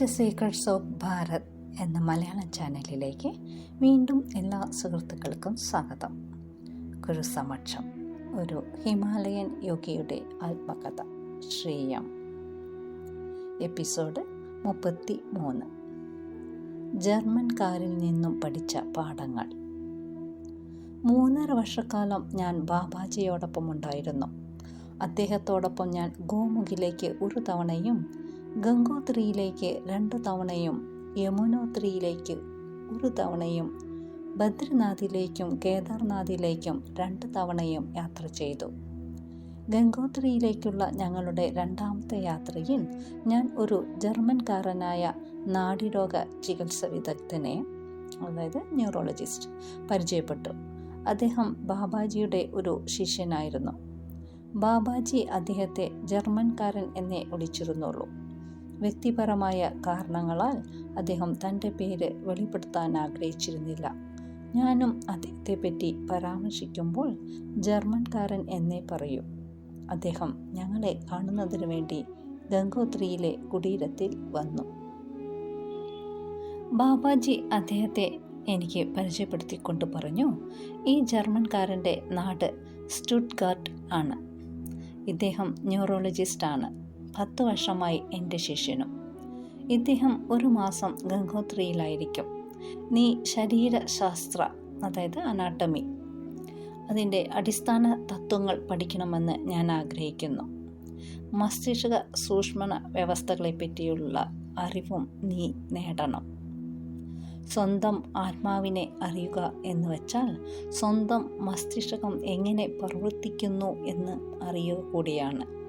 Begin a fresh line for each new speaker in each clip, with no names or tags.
Mist secrets of Bharat എന്ന മലയാളം ചാനലിലേക്ക് വീണ്ടും എല്ലാ സുഹൃത്തുക്കൾക്കും സ്വാഗതം. ഗുരുസമക്ഷം ഒരു ഹിമാലയൻ യോഗിയുടെ ആത്മകഥ ശ്രീയം. എപ്പിസോഡ് മുപ്പത്തി മൂന്ന് ജർമ്മൻകാരിൽ നിന്നും പഠിച്ച പാഠങ്ങൾ. മൂന്നര വർഷക്കാലം ഞാൻ ബാബാജിയോടൊപ്പം ഉണ്ടായിരുന്നു അദ്ദേഹത്തോടൊപ്പം ഞാൻ ഗോമുഖിലേക്ക് ഒരു തവണയും ഗംഗോത്രിയിലേക്ക് രണ്ട് തവണയും യമുനോത്രിയിലേക്ക് ഒരു തവണയും ബദ്രിനാഥിലേക്കും കേദാർനാഥിലേക്കും രണ്ട് തവണയും യാത്ര ചെയ്തു. ഗംഗോത്രിയിലേക്കുള്ള ഞങ്ങളുടെ രണ്ടാമത്തെ യാത്രയിൽ ഞാൻ ഒരു ജർമ്മൻകാരനായ നാഡിരോഗ ചികിത്സ വിദഗ്ധനെ അതായത് ന്യൂറോളജിസ്റ്റ് പരിചയപ്പെട്ടു. അദ്ദേഹം ബാബാജിയുടെ ഒരു ശിഷ്യനായിരുന്നു. ബാബാജി അദ്ദേഹത്തെ ജർമ്മൻകാരൻ എന്നേ വിളിച്ചിരുന്നുള്ളൂ. വ്യക്തിപരമായ കാരണങ്ങളാൽ അദ്ദേഹം തന്റെ പേര് വെളിപ്പെടുത്താൻ ആഗ്രഹിച്ചിരുന്നില്ല. ഞാനും അദ്ദേഹത്തെപ്പറ്റി പരാമർശിക്കുമ്പോൾ ജർമ്മൻകാരൻ എന്നേ പറയൂ. അദ്ദേഹം ഞങ്ങളെ കാണുന്നതിനു വേണ്ടി ഗംഗോത്രിയിലെ കുടീരത്തിൽ വന്നു. ബാബാജി അദ്ദേഹത്തെ എനിക്ക് പരിചയപ്പെടുത്തിക്കൊണ്ട് പറഞ്ഞു ഈ ജർമ്മൻകാരന്റെ നാട് സ്റ്റുട്ട്ഗാർട്ട് ആണ്. ഇദ്ദേഹം ന്യൂറോളജിസ്റ്റാണ്. പത്ത് വർഷമായി എന്റെ ശിഷ്യനും. ഇദ്ദേഹം ഒരു മാസം ഗംഗോത്രിയിലായിരിക്കും. നീ ശരീരശാസ്ത്ര അതായത് അനാട്ടമി അതിന്റെ അടിസ്ഥാന തത്വങ്ങൾ പഠിക്കണമെന്ന് ഞാൻ ആഗ്രഹിക്കുന്നു. മസ്തിഷ്ക സൂക്ഷ്മ വ്യവസ്ഥകളെ പറ്റിയുള്ള അറിവും നീ നേടണം. സ്വന്തം ആത്മാവിനെ അറിയുക എന്ന് വച്ചാൽ സ്വന്തം മസ്തിഷ്കം എങ്ങനെ പ്രവർത്തിക്കുന്നു എന്ന് അറിയുക കൂടിയാണ്.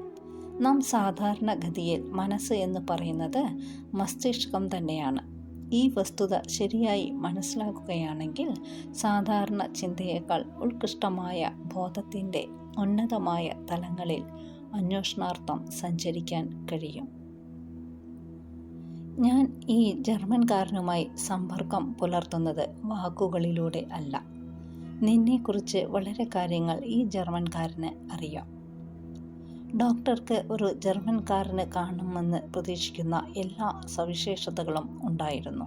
നാം സാധാരണഗതിയിൽ മനസ്സ് എന്ന് പറയുന്നത് മസ്തിഷ്കം തന്നെയാണ്. ഈ വസ്തുത ശരിയായി മനസ്സിലാക്കുകയാണെങ്കിൽ സാധാരണ ചിന്തയേക്കാൾ ഉത്കൃഷ്ടമായ ബോധത്തിന്റെ ഉന്നതമായ തലങ്ങളിൽ അന്വേഷണാർത്ഥം സഞ്ചരിക്കാൻ കഴിയും. ഞാൻ ഈ ജർമ്മൻകാരനുമായി സമ്പർക്കം പുലർത്തുന്നത് വാക്കുകളിലൂടെ അല്ല. നിന്നെക്കുറിച്ച് വളരെ കാര്യങ്ങൾ ഈ ജർമ്മൻകാരന് അറിയാം. ഡോക്ടർക്ക് ഒരു ജർമ്മൻകാരന് കാണുമെന്ന് പ്രതീക്ഷിക്കുന്ന എല്ലാ സവിശേഷതകളും ഉണ്ടായിരുന്നു.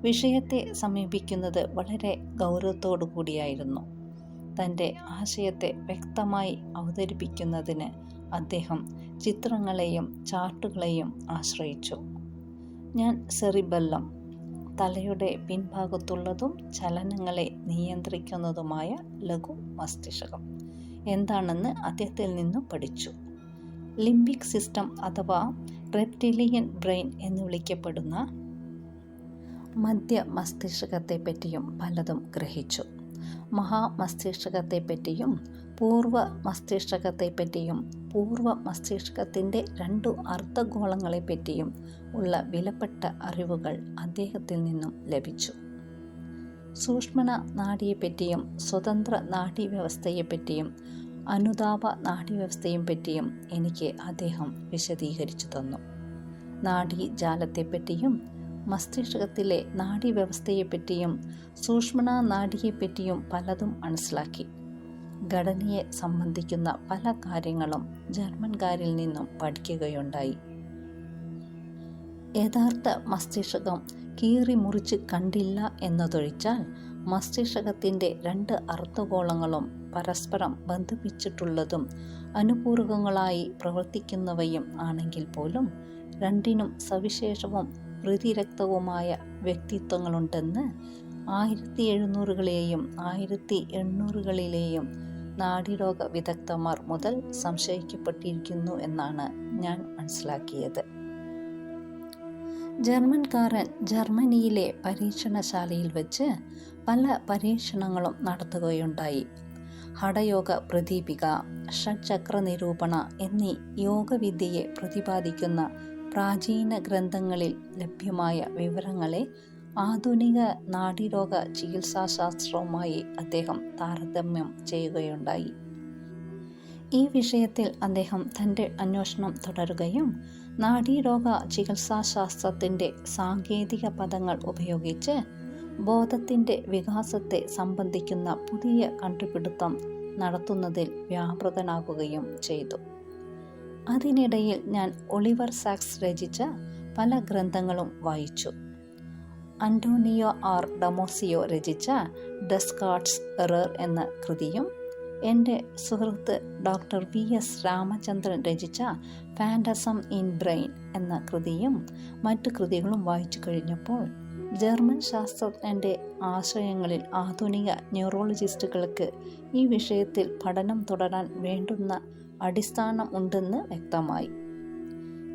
വിഷയത്തെ സമീപിക്കുന്നത് വളരെ ഗൗരവത്തോടു കൂടിയായിരുന്നു. തന്റെ ആശയത്തെ വ്യക്തമായി അവതരിപ്പിക്കുന്നതിന് അദ്ദേഹം ചിത്രങ്ങളെയും ചാർട്ടുകളെയും ആശ്രയിച്ചു. ഞാൻ സെറിബെല്ലം തലയുടെ പിൻഭാഗത്തുള്ളതും ചലനങ്ങളെ നിയന്ത്രിക്കുന്നതുമായ ലഘു മസ്തിഷ്കം എന്താണെന്ന് അദ്ദേഹത്തിൽ നിന്നും പഠിച്ചു. ലിംബിക് സിസ്റ്റം അഥവാ റെപ്റ്റിലിയൻ ബ്രെയിൻ എന്ന് വിളിക്കപ്പെടുന്ന മധ്യ മസ്തിഷ്കത്തെ പറ്റിയും പലതും ഗ്രഹിച്ചു. മഹാമസ്തിഷ്കത്തെ പറ്റിയും പൂർവ മസ്തിഷ്കത്തെ പറ്റിയും പൂർവ മസ്തിഷ്കത്തിന്റെ രണ്ടു അർദ്ധഗോളങ്ങളെ പറ്റിയും ഉള്ള വിലപ്പെട്ട അറിവുകൾ അദ്ദേഹത്തിൽ നിന്നും ലഭിച്ചു. സൂക്ഷ്മണ നാഡിയെപ്പറ്റിയും സ്വതന്ത്ര നാഡീവ്യവസ്ഥയെപ്പറ്റിയും അനുതാപ നാഡീവ്യവസ്ഥയും പറ്റിയും എനിക്ക് അദ്ദേഹം വിശദീകരിച്ചു തന്നു. നാഡീജാലത്തെപ്പറ്റിയും മസ്തിഷ്കത്തിലെ നാഡീവ്യവസ്ഥയെപ്പറ്റിയും സൂക്ഷ്മണ നാഡിയെപ്പറ്റിയും പലതും മനസ്സിലാക്കി. ഘടനയെ സംബന്ധിക്കുന്ന പല കാര്യങ്ങളും ജർമ്മൻകാരിൽ നിന്നും പഠിക്കുകയുണ്ടായി. യഥാർത്ഥ മസ്തിഷ്കം കീറി മുറിച്ച് കണ്ടില്ല എന്നതൊഴിച്ചാൽ മസ്തിഷ്കത്തിന്റെ രണ്ട് അർദ്ധഗോളങ്ങളും പരസ്പരം ബന്ധിപ്പിച്ചിട്ടുള്ളതും അനുപൂർവങ്ങളായി പ്രവർത്തിക്കുന്നവയും ആണെങ്കിൽ പോലും രണ്ടിനും സവിശേഷവും പ്രതിരക്തവുമായ വ്യക്തിത്വങ്ങളുണ്ടെന്ന് ആയിരത്തി എഴുന്നൂറുകളെയും ആയിരത്തി എണ്ണൂറുകളിലെയും നാഡീരോഗ വിദഗ്ധന്മാർ മുതൽ സംശയിക്കപ്പെട്ടിരിക്കുന്നു എന്നാണ് ഞാൻ മനസ്സിലാക്കിയത്. ജർമ്മൻകാരൻ ജർമ്മനിയിലെ പരീക്ഷണശാലയിൽ വെച്ച് പല പരീക്ഷണങ്ങളും നടത്തുകയുണ്ടായി. ഹഠയോഗ പ്രദീപിക ഷഡ്ചക്ര നിരൂപണ എന്നീ യോഗവിദ്യയെ പ്രതിപാദിക്കുന്ന പ്രാചീന ഗ്രന്ഥങ്ങളിൽ ലഭ്യമായ വിവരങ്ങളെ ആധുനിക നാഡീരോഗ ചികിത്സാശാസ്ത്രവുമായി അദ്ദേഹം താരതമ്യം ചെയ്യുകയുണ്ടായി. ഈ വിഷയത്തിൽ അദ്ദേഹം തന്റെ അന്വേഷണം തുടരുകയും നാഡീരോഗ ചികിത്സാശാസ്ത്രത്തിന്റെ സാങ്കേതിക പദങ്ങൾ ഉപയോഗിച്ച് ബോധത്തിന്റെ വികാസത്തെ സംബന്ധിക്കുന്ന പുതിയ കണ്ടുപിടുത്തം നടത്തുന്നതിൽ വ്യാപൃതനാകുകയും ചെയ്തു. അതിനിടയിൽ ഞാൻ ഒളിവർ സാക്സ് രചിച്ച പല ഗ്രന്ഥങ്ങളും വായിച്ചു. അന്റോണിയോ ആർ ഡമോസിയോ രചിച്ച ഡെസ്കാർട്സ് എറർ എന്ന കൃതിയും എന്റെ സുഹൃത്ത് ഡോക്ടർ വി എസ് രാമചന്ദ്രൻ രചിച്ച ഫാന്റസം ഇൻ ബ്രെയിൻ എന്ന കൃതിയും മറ്റു കൃതികളും വായിച്ചു കഴിഞ്ഞപ്പോൾ ജർമ്മൻ ശാസ്ത്രജ്ഞന്റെ ആശയങ്ങളിൽ ആധുനിക ന്യൂറോളജിസ്റ്റുകൾക്ക് ഈ വിഷയത്തിൽ പഠനം തുടരാൻ വേണ്ടുന്ന അടിസ്ഥാനം ഉണ്ടെന്ന് വ്യക്തമായി.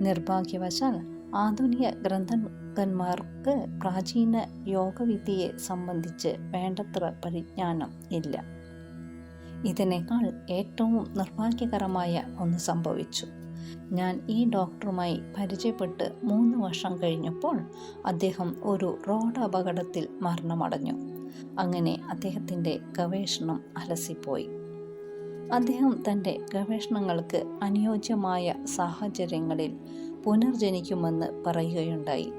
നിർഭാഗ്യവശാൽ ആധുനിക ഗ്രന്ഥകന്മാർക്ക് പ്രാചീന യോഗവിദ്യയെ സംബന്ധിച്ച് വേണ്ടത്ര പരിജ്ഞാനം ഇല്ല. ഇതിനേക്കാൾ ഏറ്റവും നിർഭാഗ്യകരമായ ഒന്ന് സംഭവിച്ചു. ഞാൻ ഈ ഡോക്ടറുമായി പരിചയപ്പെട്ട് മൂന്ന് വർഷം കഴിഞ്ഞപ്പോൾ അദ്ദേഹം ഒരു റോഡ് അപകടത്തിൽ മരണമടഞ്ഞു. അങ്ങനെ അദ്ദേഹത്തിന്റെ ഗവേഷണം അലസിപ്പോയി. അദ്ദേഹം തന്റെ ഗവേഷണങ്ങൾക്ക് അനുയോജ്യമായ സാഹചര്യങ്ങളിൽ പുനർജനിക്കുമെന്ന് പറയുകയുണ്ടായി.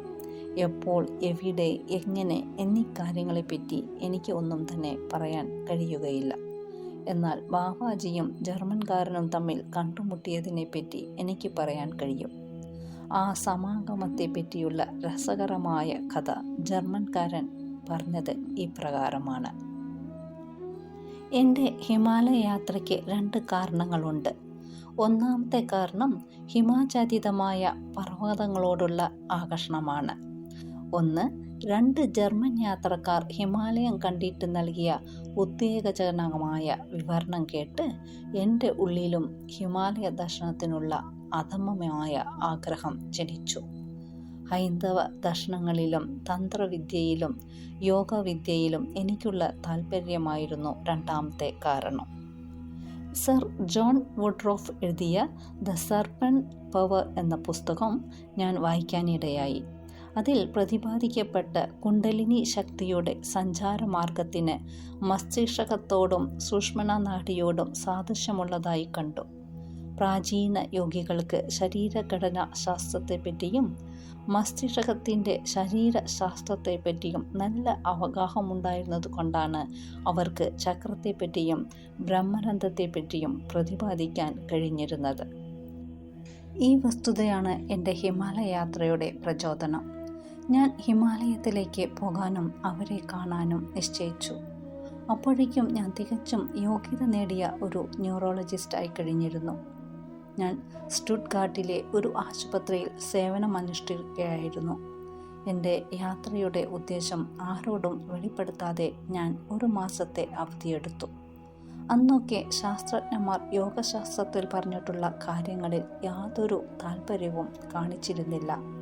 എപ്പോൾ എവിടെ എങ്ങനെ എന്നീ കാര്യങ്ങളെപ്പറ്റി എനിക്ക് ഒന്നും തന്നെ പറയാൻ കഴിയുകയില്ല. എന്നാൽ ബാബാജിയും ജർമ്മൻകാരനും തമ്മിൽ കണ്ടുമുട്ടിയതിനെപ്പറ്റി എനിക്ക് പറയാൻ കഴിയും. ആ സമാഗമത്തെ പറ്റിയുള്ള രസകരമായ കഥ ജർമ്മൻകാരൻ പറഞ്ഞത് ഇപ്രകാരമാണ്. എന്റെ ഹിമാലയ യാത്രയ്ക്ക് രണ്ട് കാരണങ്ങളുണ്ട്. ഒന്നാമത്തെ കാരണം ഹിമാചാതീതമായ പർവതങ്ങളോടുള്ള ആകർഷണമാണ്. ഒന്ന് രണ്ട് ജർമ്മൻ യാത്രക്കാർ ഹിമാലയം കണ്ടിട്ട് നൽകിയ ഉത്തേജനകമായ വിവരണം കേട്ട് എന്റെ ഉള്ളിലും ഹിമാലയ ദർശനത്തിനുള്ള അധമമായ ആഗ്രഹം ജനിച്ചു. ഹൈന്ദവ ദർശനങ്ങളിലും തന്ത്രവിദ്യയിലും യോഗവിദ്യയിലും എനിക്കുള്ള താല്പര്യമായിരുന്നു രണ്ടാമത്തെ കാരണം. സർ ജോൺ വുഡ്രോഫ് എഴുതിയ ദ സർപ്പൻ പവർ എന്ന പുസ്തകം ഞാൻ വായിക്കാനിടയായി. അതിൽ പ്രതിപാദിക്കപ്പെട്ട കുണ്ടലിനി ശക്തിയുടെ സഞ്ചാരമാർഗത്തിന് മസ്തിഷ്കത്തോടും സൂക്ഷ്മണ നാടിയോടും സാദൃശ്യമുള്ളതായി കണ്ടു. പ്രാചീന യോഗികൾക്ക് ശരീരഘടന ശാസ്ത്രത്തെപ്പറ്റിയും മസ്തിഷ്കത്തിന്റെ ശരീരശാസ്ത്രത്തെപ്പറ്റിയും നല്ല അവഗാഹമുണ്ടായിരുന്നത് കൊണ്ടാണ് അവർക്ക് ചക്രത്തെപ്പറ്റിയും ബ്രഹ്മരന്ധത്തെപ്പറ്റിയും പ്രതിപാദിക്കാൻ കഴിഞ്ഞിരുന്നത്. ഈ വസ്തുതയാണ് എന്റെ ഹിമാലയ യാത്രയുടെ പ്രചോദനം. ഞാൻ ഹിമാലയത്തിലേക്ക് പോകാനും അവരെ കാണാനും നിശ്ചയിച്ചു. അപ്പോഴേക്കും ഞാൻ തികച്ചും യോഗ്യത നേടിയ ഒരു ന്യൂറോളജിസ്റ്റായി കഴിഞ്ഞിരുന്നു. ഞാൻ സ്റ്റുഡ്ഗാർട്ടിലെ ഒരു ആശുപത്രിയിൽ സേവനം അനുഷ്ഠിക്കുകയായിരുന്നു എന്റെ യാത്രയുടെ ഉദ്ദേശം ആരോടും വെളിപ്പെടുത്താതെ ഞാൻ ഒരു മാസത്തെ അവധിയെടുത്തു. അന്നൊക്കെ ശാസ്ത്രജ്ഞന്മാർ യോഗശാസ്ത്രത്തിൽ പറഞ്ഞിട്ടുള്ള കാര്യങ്ങളിൽ യാതൊരു താല്പര്യവും കാണിച്ചിരുന്നില്ല.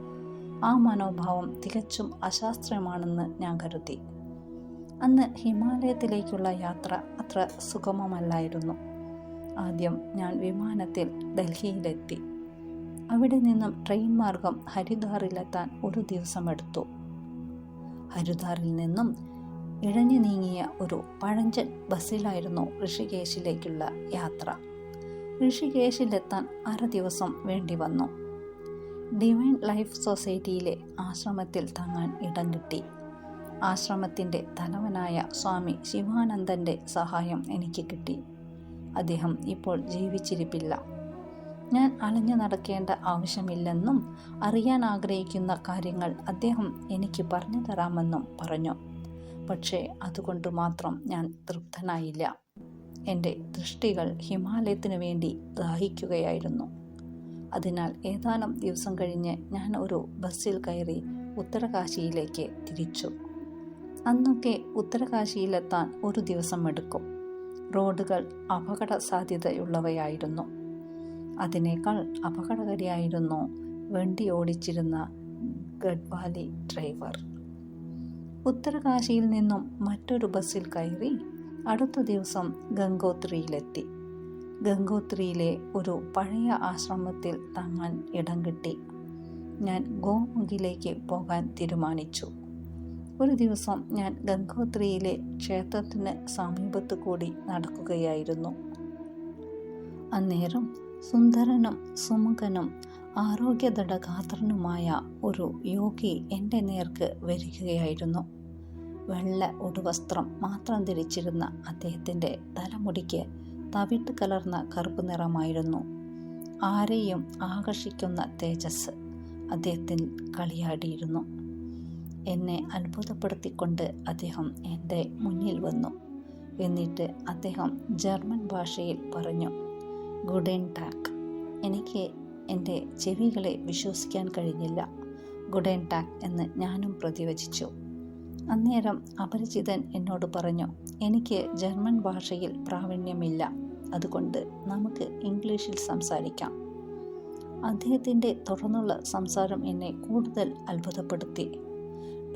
ആ മനോഭാവം തികച്ചും അശാസ്ത്രീയമാണെന്ന് ഞാൻ കരുതി. അന്ന് ഹിമാലയത്തിലേക്കുള്ള യാത്ര അത്ര സുഗമമല്ലായിരുന്നു. ആദ്യം ഞാൻ വിമാനത്തിൽ ഡൽഹിയിലെത്തി. അവിടെ നിന്നും ട്രെയിൻ മാർഗം ഹരിദ്വാറിലെത്താൻ ഒരു ദിവസമെടുത്തു. ഹരിദ്വാറിൽ നിന്നും ഇഴഞ്ഞു നീങ്ങിയ ഒരു പഴഞ്ചൻ ബസ്സിലായിരുന്നു ഋഷികേശിലേക്കുള്ള യാത്ര. ഋഷികേശിലെത്താൻ അര ദിവസം വേണ്ടി വന്നു ഡിവൈൻ ലൈഫ് സൊസൈറ്റിയിലെ ആശ്രമത്തിൽ തങ്ങാൻ ഇടം കിട്ടി. ആശ്രമത്തിന്റെ തലവനായ സ്വാമി ശിവാനന്ദന്റെ സഹായം എനിക്ക് കിട്ടി. അദ്ദേഹം ഇപ്പോൾ ജീവിച്ചിരിപ്പില്ല. ഞാൻ അലഞ്ഞു നടക്കേണ്ട ആവശ്യമില്ലെന്നും അറിയാൻ ആഗ്രഹിക്കുന്ന കാര്യങ്ങൾ അദ്ദേഹം എനിക്ക് പറഞ്ഞു തരാമെന്നും പറഞ്ഞു. പക്ഷേ അതുകൊണ്ട് മാത്രം ഞാൻ തൃപ്തനായില്ല. എന്റെ ദൃഷ്ടികൾ ഹിമാലയത്തിനു വേണ്ടി ദാഹിക്കുകയായിരുന്നു. അതിനാൽ ഏതാനും ദിവസം കഴിഞ്ഞ് ഞാൻ ഒരു ബസ്സിൽ കയറി ഉത്തരകാശിയിലേക്ക് തിരിച്ചു. അന്നൊക്കെ ഉത്തരകാശിയിലെത്താൻ ഒരു ദിവസം എടുക്കും റോഡുകൾ അപകട സാധ്യതയുള്ളവയായിരുന്നു അതിനേക്കാൾ അപകടകാരിയായിരുന്നു വണ്ടി ഓടിച്ചിരുന്ന ഗഡ്വാലി ഡ്രൈവർ. ഉത്തരകാശിയിൽ നിന്നും മറ്റൊരു ബസ്സിൽ കയറി അടുത്ത ദിവസം ഗംഗോത്രിയിലെത്തി. ഗംഗോത്രിയിലെ ഒരു പഴയ ആശ്രമത്തിൽ തങ്ങാൻ ഇടം കിട്ടി. ഞാൻ ഗോമുഖിലേക്ക് പോകാൻ തീരുമാനിച്ചു. ഒരു ദിവസം ഞാൻ ഗംഗോത്രിയിലെ ക്ഷേത്രത്തിന് സമീപത്ത് കൂടി നടക്കുകയായിരുന്നു. അന്നേരം സുന്ദരനും സുമുഖനും ആരോഗ്യദൃഢഗാത്രനുമായ ഒരു യോഗി എന്റെ നേർക്ക് വരികയായിരുന്നു. വെള്ള ഉടുവസ്ത്രം മാത്രം ധരിച്ചിരുന്ന അദ്ദേഹത്തിന്റെ തലമുടിക്ക് തവിട്ട് കലർന്ന കറുപ്പ് നിറമായിരുന്നു. ആരെയും ആകർഷിക്കുന്ന തേജസ് അദ്ദേഹത്തിൽ കളിയാടിയിരുന്നു. എന്നെ അത്ഭുതപ്പെടുത്തിക്കൊണ്ട് അദ്ദേഹം എന്റെ മുന്നിൽ വന്നു. എന്നിട്ട് അദ്ദേഹം ജർമ്മൻ ഭാഷയിൽ പറഞ്ഞു ഗുഡൻ ടാക്ക് എനിക്ക് എന്റെ ചെവികളെ വിശ്വസിക്കാൻ കഴിഞ്ഞില്ല. ഗുഡൻ ടാക്ക് എന്ന് ഞാനും പ്രതിവചിച്ചു. അന്നേരം അപരിചിതൻ എന്നോട് പറഞ്ഞു എനിക്ക് ജർമ്മൻ ഭാഷയിൽ പ്രാവീണ്യമില്ല. അതുകൊണ്ട് നമുക്ക് ഇംഗ്ലീഷിൽ സംസാരിക്കാം. അദ്ദേഹത്തിന്റെ തുടർന്നുള്ള സംസാരം എന്നെ കൂടുതൽ അത്ഭുതപ്പെടുത്തി.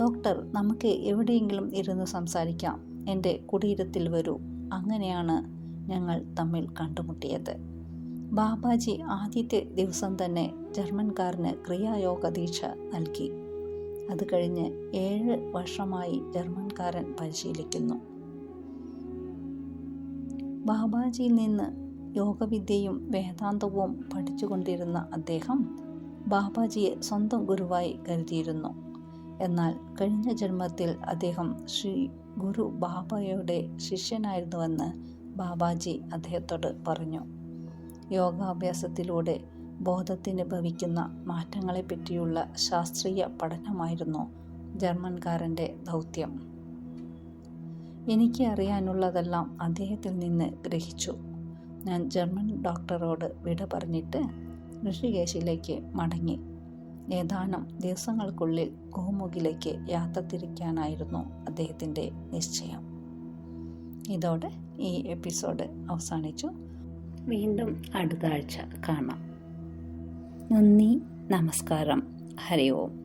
ഡോക്ടർ നമുക്ക് എവിടെയെങ്കിലും ഇരുന്ന് സംസാരിക്കാം. എന്റെ കുടീരത്തിൽ വരൂ. അങ്ങനെയാണ് ഞങ്ങൾ തമ്മിൽ കണ്ടുമുട്ടിയത്. ബാബാജി ആദ്യത്തെ ദിവസം തന്നെ ജർമ്മൻകാരന് ക്രിയായോഗ ദീക്ഷ നൽകി. അത് കഴിഞ്ഞ് ഏഴ് വർഷമായി ജർമ്മൻകാരൻ പരിശീലിക്കുന്നു. ബാബാജിയിൽ നിന്ന് യോഗവിദ്യയും വേദാന്തവും പഠിച്ചുകൊണ്ടിരുന്ന അദ്ദേഹം ബാബാജിയെ സ്വന്തം ഗുരുവായി കരുതിയിരുന്നു. എന്നാൽ കഴിഞ്ഞ ജന്മത്തിൽ അദ്ദേഹം ശ്രീ ഗുരു ബാബയുടെ ശിഷ്യനായിരുന്നുവെന്ന് ബാബാജി അദ്ദേഹത്തോട് പറഞ്ഞു. യോഗാഭ്യാസത്തിലൂടെ ബോധത്തിന് ഭവിക്കുന്ന മാറ്റങ്ങളെപ്പറ്റിയുള്ള ശാസ്ത്രീയ പഠനമായിരുന്നു ജർമ്മൻകാരന്റെ ദൗത്യം. എനിക്ക് അറിയാനുള്ളതെല്ലാം അദ്ദേഹത്തിൽ നിന്ന് ഗ്രഹിച്ചു. ഞാൻ ജർമ്മൻ ഡോക്ടറോട് വിട പറഞ്ഞിട്ട് ഋഷികേശിലേക്ക് മടങ്ങി. ഏതാനും ദിവസങ്ങൾക്കുള്ളിൽ ഗോമുഖിലേക്ക് യാത്ര തിരിക്കാനായിരുന്നു അദ്ദേഹത്തിന്റെ നിശ്ചയം. ഇതോടെ ഈ എപ്പിസോഡ് അവസാനിച്ചു. വീണ്ടും അടുത്ത ആഴ്ച കാണാം. നന്ദി നമസ്കാരം. ഹരി ഓം